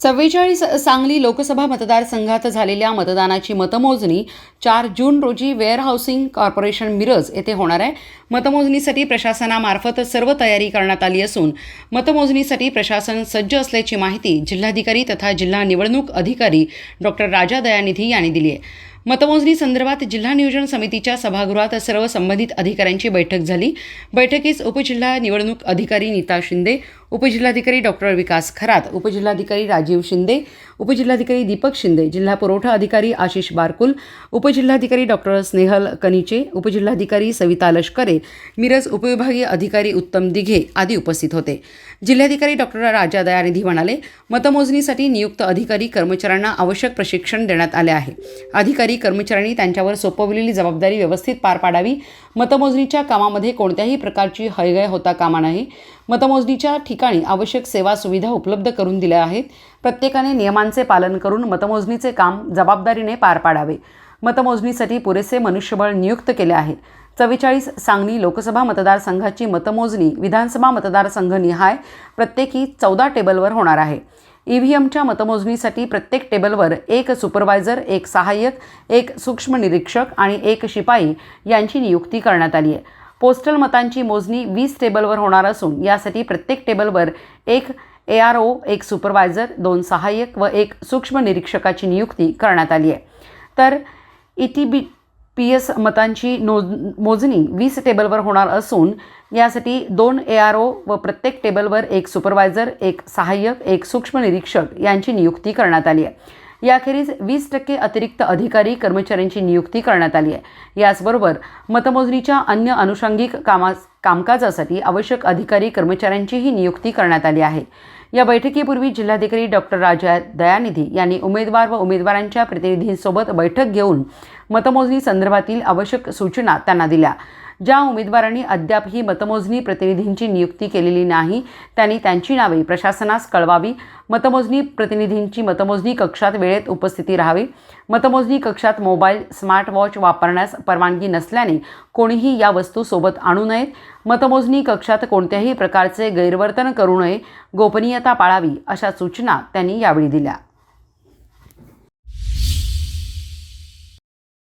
चव्वेचाळीस सांगली लोकसभा मतदारसंघात झालेल्या मतदानाची मतमोजणी चार जून रोजी वेअर हाऊसिंग कॉर्पोरेशन मिरज येथे होणार आहे. मतमोजणीसाठी प्रशासनामार्फत सर्व तयारी करण्यात आली असून मतमोजणीसाठी प्रशासन सज्ज असल्याची माहिती जिल्हाधिकारी तथा जिल्हा निवडणूक अधिकारी डॉक्टर राजा दयानिधी यांनी दिली आहे. मतमोजणी संदर्भात जिल्हा नियोजन समितीच्या सभागृहात सर्व संबंधित अधिकाऱ्यांची बैठक झाली. बैठकीस उपजिल्हा निवडणूक अधिकारी नीता शिंदे उपजिल्हाधिकारी डॉक्टर विकास खरात उपजिल्हाधिकारी राजीव शिंदे उपजिल्हाधिकारी दीपक शिंदे जिल्हा पुरवठा अधिकारी आशिष बारकुल उपजिल्हाधिकारी डॉक्टर स्नेहल कनिचे उपजिल्हाधिकारी सविता लष्करे मिरज उपविभागीय अधिकारी उत्तम दिघे आदी उपस्थित होते. जिल्हाधिकारी डॉक्टर राजा दयानिधी म्हणाले मतमोजणीसाठी नियुक्त अधिकारी कर्मचाऱ्यांना आवश्यक प्रशिक्षण देण्यात आले आहे. अधिकारी कर्मचाऱ्यांनी त्यांच्यावर सोपवलेली जबाबदारी व्यवस्थित पार पाडावी. मतमोजणीच्या कामामध्ये कोणत्याही प्रकारची हयगय होता कामा नाही. मतमोजणीच्या ठिकाणी आवश्यक सेवा सुविधा उपलब्ध करून दिल्या आहेत. प्रत्येकाने नियमांचे पालन करून मतमोजणीचे काम जबाबदारीने पार पाडावे. मतमोजणीसाठी पुरेसे मनुष्यबळ नियुक्त केले आहे. चव्वेचाळीस सांगली लोकसभा मतदारसंघाची मतमोजणी विधानसभा मतदारसंघ निहाय प्रत्येकी चौदा टेबलवर होणार आहे. ई व्ही एमच्या मतमोजणीसाठी प्रत्येक टेबलवर एक सुपरवायझर एक सहाय्यक एक सूक्ष्म निरीक्षक आणि एक शिपाई यांची नियुक्ती करण्यात आली आहे. पोस्टल मतांची मोजणी वीस टेबलवर होणार असून यासाठी प्रत्येक टेबलवर एक ए आर ओ एक सुपरवायझर दोन सहाय्यक व एक सूक्ष्म निरीक्षकाची नियुक्ती करण्यात आली आहे. तर इटी बी पी एस मतांची नो मोजणी वीस टेबलवर होणार असून यासाठी दोन ए आर ओ व प्रत्येक टेबलवर एक सुपरवायझर एक सहाय्यक एक सूक्ष्म निरीक्षक यांची नियुक्ती करण्यात आली आहे. याखेरीज वीस टक्के अतिरिक्त अधिकारी कर्मचाऱ्यांची नियुक्ती करण्यात आली आहे. याचबरोबर मतमोजणीच्या अन्य अनुषंगिक कामा कामकाजासाठी आवश्यक अधिकारी कर्मचाऱ्यांचीही नियुक्ती करण्यात आली आहे. या बैठकीपूर्वी जिल्हाधिकारी डॉक्टर राजा दयानिधी यांनी उमेदवार व उमेदवारांच्या प्रतिनिधींसोबत बैठक घेऊन मतमोजणी संदर्भातील आवश्यक सूचना त्यांना दिल्या. ज्या उमेदवारांनी अद्याप ही मतमोजणी प्रतिनिधींची नियुक्ती केलेली नाही त्यांनी त्यांची नावे प्रशासनास कळवावी. मतमोजणी प्रतिनिधींची मतमोजणी कक्षात वेळेत उपस्थिती राहावी. मतमोजणी कक्षात मोबाईल स्मार्टवॉच वापरण्यास परवानगी नसल्याने कोणीही या वस्तू सोबत आणू नयेत मतमोजणी कक्षात कोणत्याही प्रकारचे गैरवर्तन करू नये. गोपनीयता पाळावी अशा सूचना त्यांनी यावेळी दिल्या.